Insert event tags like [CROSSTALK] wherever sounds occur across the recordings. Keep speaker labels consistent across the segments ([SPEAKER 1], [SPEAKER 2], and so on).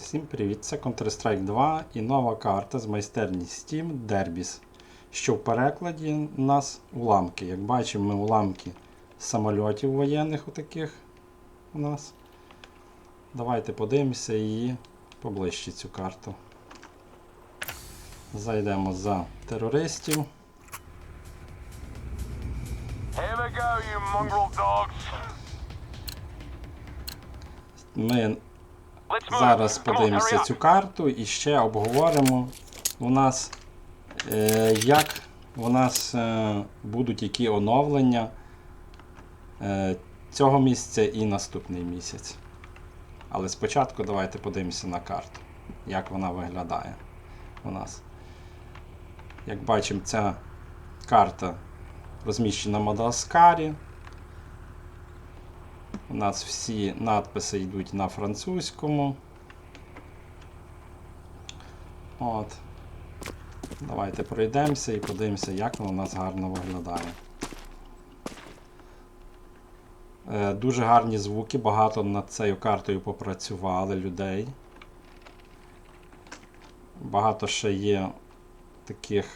[SPEAKER 1] Всім привіт! Це Counter-Strike 2 і нова карта з майстерні Steam Derbys, що в перекладі у нас уламки. Як бачимо, ми уламки самольотів воєнних отаких у нас. Давайте подивимося її поближче цю карту. Зайдемо за терористів.
[SPEAKER 2] Here we go, you mongrel dogs.
[SPEAKER 1] Ми. Зараз подивимося цю карту і ще обговоримо у нас, е, як у нас е, будуть які оновлення е, цього місяця і наступний місяць. Але спочатку давайте подивимося на карту, як вона виглядає у нас. Як бачимо, ця карта розміщена в Мадагаскарі. У нас всі надписи йдуть на французькому. От. Давайте пройдемося і подивимося, як воно у нас гарно виглядає. Е, дуже гарні звуки, багато над цією картою попрацювали людей. Багато ще є таких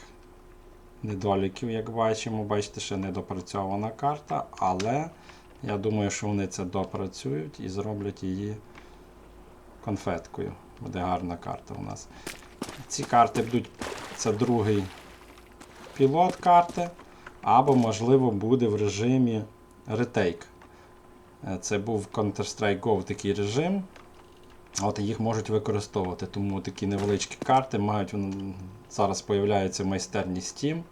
[SPEAKER 1] недоліків, як бачимо. Бачите, ще недопрацьована карта, але я думаю, що вони це допрацюють і зроблять її конфеткою. Буде гарна карта у нас. Ці карти будуть. Це другий пілот карти, або, можливо, буде в режимі ретейк. Е, Це був Counter-Strike Go такий режим. От їх можуть використовувати, тому такі невеличкі карти мають зараз появляються майстерні Steam.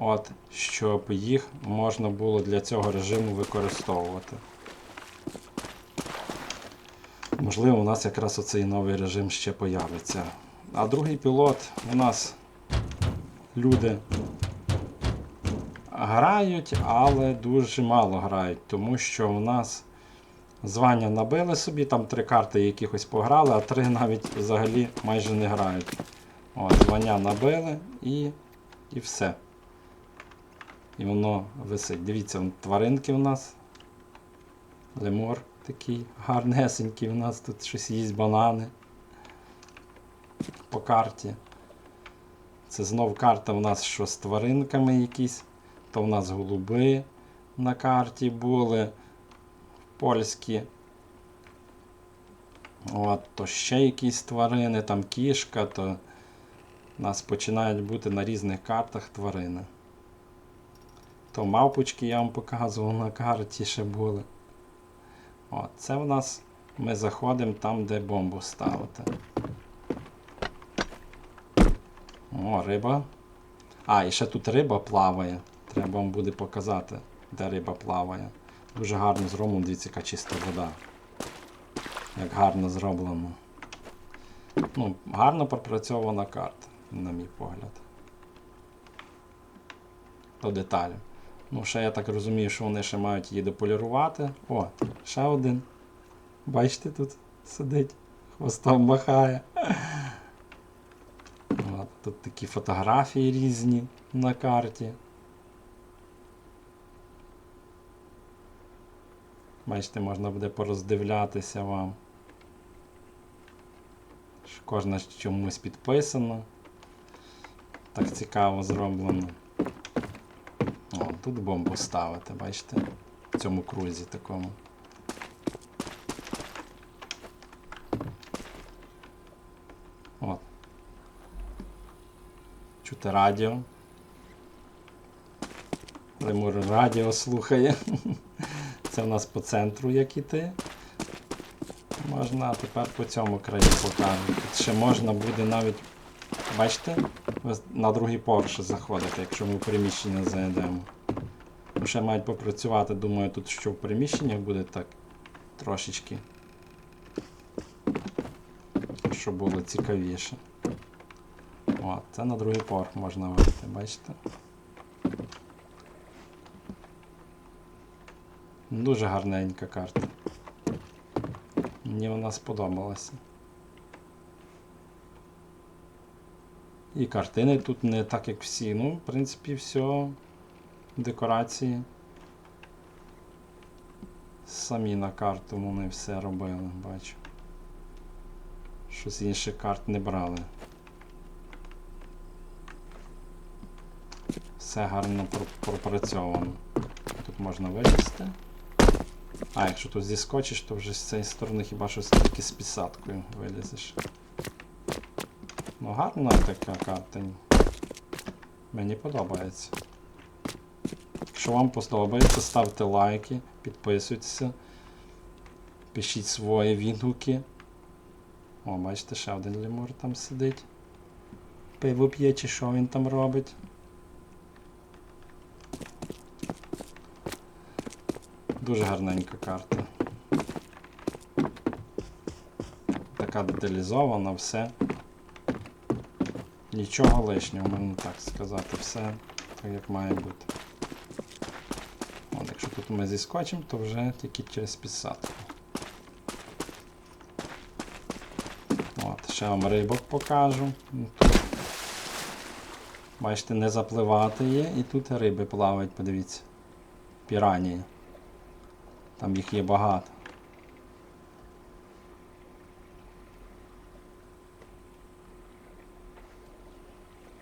[SPEAKER 1] От, щоб їх можна було для цього режиму використовувати. Можливо, у нас якраз оцей новий режим ще появиться. А другий пілот у нас люди грають, але дуже мало грають, тому що у нас звання набили собі, там три карти якихось пограли, а три навіть взагалі майже не грають. От, звання набили і, і все. І воно висить. Дивіться, вон тваринки у нас. Лемур такий гарнесенький у нас тут щось їсть банани. По карті. Це знов карта у нас що з тваринками якісь. То в нас голуби на карті були. Польські. От, то ще якісь тварини, там кішка, то у нас починають бути на різних картах тварини. То мавпочки я вам показував на карті ще були. От, це в нас ми заходимо там, де бомбу ставити. О, риба. А, і ще тут риба плаває. Треба вам буде показати, де риба плаває. Дуже гарно зроблено, дивіться, яка чиста вода. Як гарно зроблено. Ну, гарно пропрацьована карта, на мій погляд. До деталей. Ну, ще я так розумію, що вони ще мають її дополірувати. О, ще один. Бачите, тут сидить, хвостом махає. От, тут такі фотографії різні на карті. Бачите, можна буде пороздивлятися вам. Кожна чомусь підписана. Так цікаво зроблено. Тут бомбу ставити, бачите? В цьому крузі такому. От. Чути радіо. Лемур радіо слухає. [LAUGHS] Це в нас по центру як іти. Можна, тепер по цьому краю покажу. Ще можна буде навіть. Бачите? На другий поверх ще заходите, якщо ми в приміщення зайдемо. Ну, Ще мають попрацювати, думаю, тут що в приміщеннях буде так трошечки. Щоб було цікавіше. От, це на другий поверх можна вийти, бачите? Дуже гарненька карта. Мені вона сподобалася. І картини тут не так, як всі. Ну, в принципі, все. Декорації. Самі на карту вони все робили, бачу. Щось інших карт не брали. Все гарно пр- пропрацьовано. Тут можна вилізти. А, якщо тут зіскочиш, то вже з цієї сторони хіба що тільки з підсадкою вилізеш. Ну гарна така карта. Мені подобається. Якщо вам подобається, ставте лайки, підписуйтеся, пишіть свої відгуки. О, бачите, ще один лемур там сидить. Пиво п'є, чи що він там робить. Дуже гарненька карта. Така деталізована, все. Нічого лишнього, можна так сказати, все так як має бути. Ми зіскочимо, то вже тільки через підсадку. От, ще вам рибок покажу. Ну, Тут, бачите, не запливати є, і тут риби плавають, подивіться. Піранії. Там їх є багато.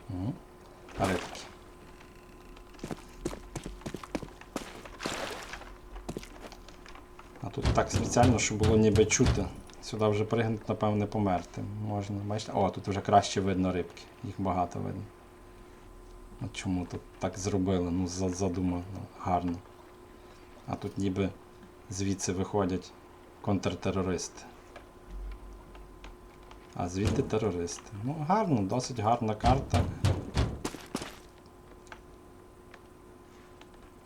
[SPEAKER 1] Мгм. Рибки. А тут так спеціально, щоб було ніби чути. Сюди вже пригнути, напевне, померти. Можна. Бачите? О, тут вже краще видно рибки. Їх багато видно. От чому тут так зробили? Ну, задумано гарно. А тут ніби звідси виходять контртерористи. А звідти терористи. Ну, гарно, досить гарна карта.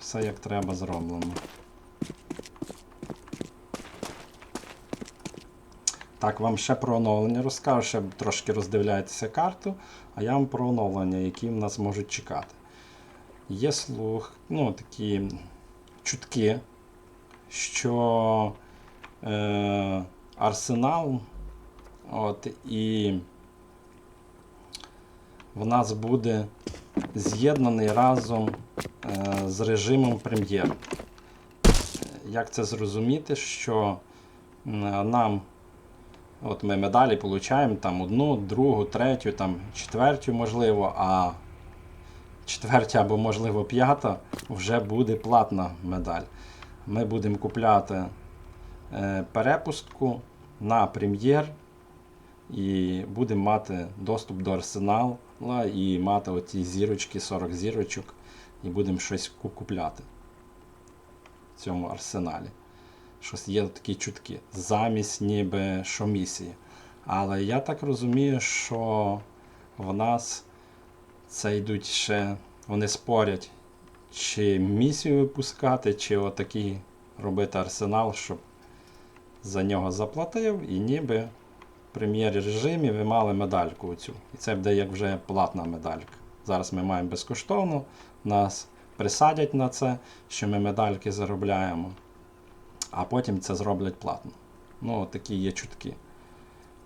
[SPEAKER 1] Все як треба зроблено. Так, вам ще про оновлення розкажу, ще трошки роздивляєтеся карту, а я вам про оновлення, які в нас можуть чекати. Є слух, ну такі чутки, що е, арсенал от, і в нас буде з'єднаний разом е, з режимом прем'єр. Як це зрозуміти, що м, нам От ми медалі отримуємо там одну, другу, третю, там четвертю, можливо, а четвертя або, можливо, п'ята вже буде платна медаль. Ми будемо купляти е, перепустку на прем'єр і будемо мати доступ до арсенала і мати оті зірочки, 40 зірочок, і будемо щось купляти в цьому арсеналі щось є такі чутки, замість ніби що місії. Але я так розумію, що в нас це йдуть ще, вони спорять, чи місію випускати, чи отакий робити арсенал, щоб за нього заплатив, і ніби в прем'єрі режимі ви мали медальку оцю. І це буде як вже платна медалька. Зараз ми маємо безкоштовно, нас присадять на це, що ми медальки заробляємо а потім це зроблять платно. Ну, такі є чутки.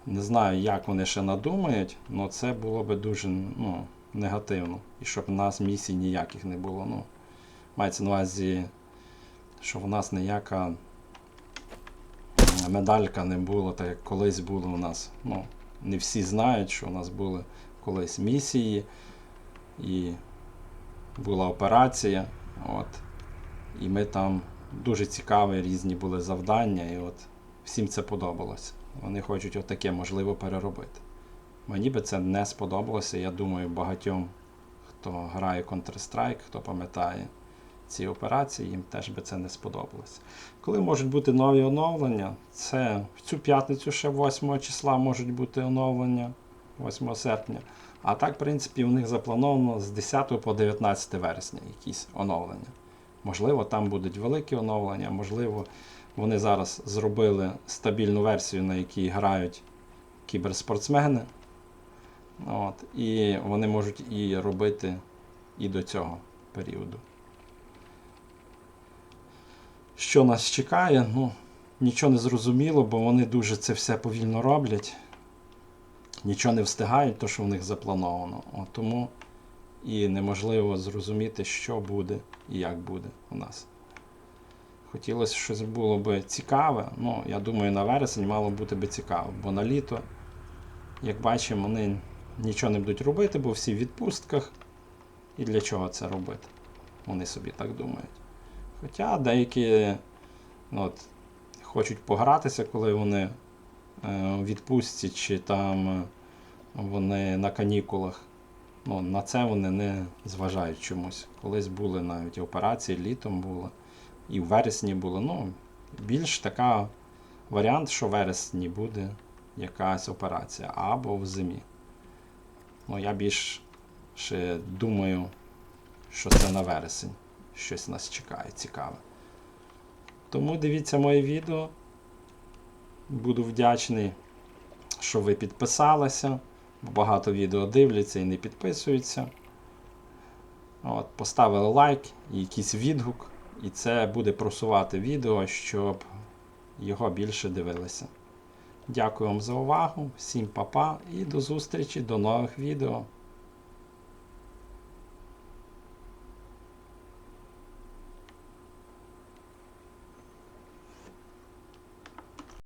[SPEAKER 1] Не знаю, як вони ще надумають, але це було би дуже ну, негативно. І щоб в нас місій ніяких не було. Ну, мається на увазі, що в нас ніяка медалька не було, так як колись було у нас. Ну, не всі знають, що у нас були колись місії і була операція. От, і ми там дуже цікаві різні були завдання, і от всім це подобалося. Вони хочуть отаке можливо переробити. Мені би це не сподобалося. Я думаю, багатьом, хто грає Counter-Strike, хто пам'ятає ці операції, їм теж би це не сподобалося. Коли можуть бути нові оновлення, це в цю п'ятницю ще 8 числа можуть бути оновлення, 8 серпня. А так, в принципі, у них заплановано з 10 по 19 вересня якісь оновлення. Можливо, там будуть великі оновлення, можливо, вони зараз зробили стабільну версію, на якій грають кіберспортсмени. От, і вони можуть і робити і до цього періоду. Що нас чекає? Ну, нічого не зрозуміло, бо вони дуже це все повільно роблять. Нічого не встигають, то що в них заплановано. От, тому і неможливо зрозуміти, що буде і як буде у нас. Хотілося, щось було би цікаве. Ну, я думаю, на вересень мало бути би цікаво, бо на літо як бачимо, вони нічого не будуть робити, бо всі в відпустках. І для чого це робити? Вони собі так думають. Хоча деякі ну, от, хочуть погратися, коли вони е, відпустці чи там е, вони на канікулах. Ну, на це вони не зважають чомусь. Колись були навіть операції, літом було, і в вересні було. Ну, більш така варіант, що в вересні буде якась операція або в зимі. Ну, я більш ще думаю, що це на вересень. Щось нас чекає цікаве. Тому дивіться моє відео. Буду вдячний, що ви підписалися. Багато відео дивляться і не підписуються. От, поставили лайк і якийсь відгук, і це буде просувати відео, щоб його більше дивилися. Дякую вам за увагу, всім па-па і до зустрічі до нових відео.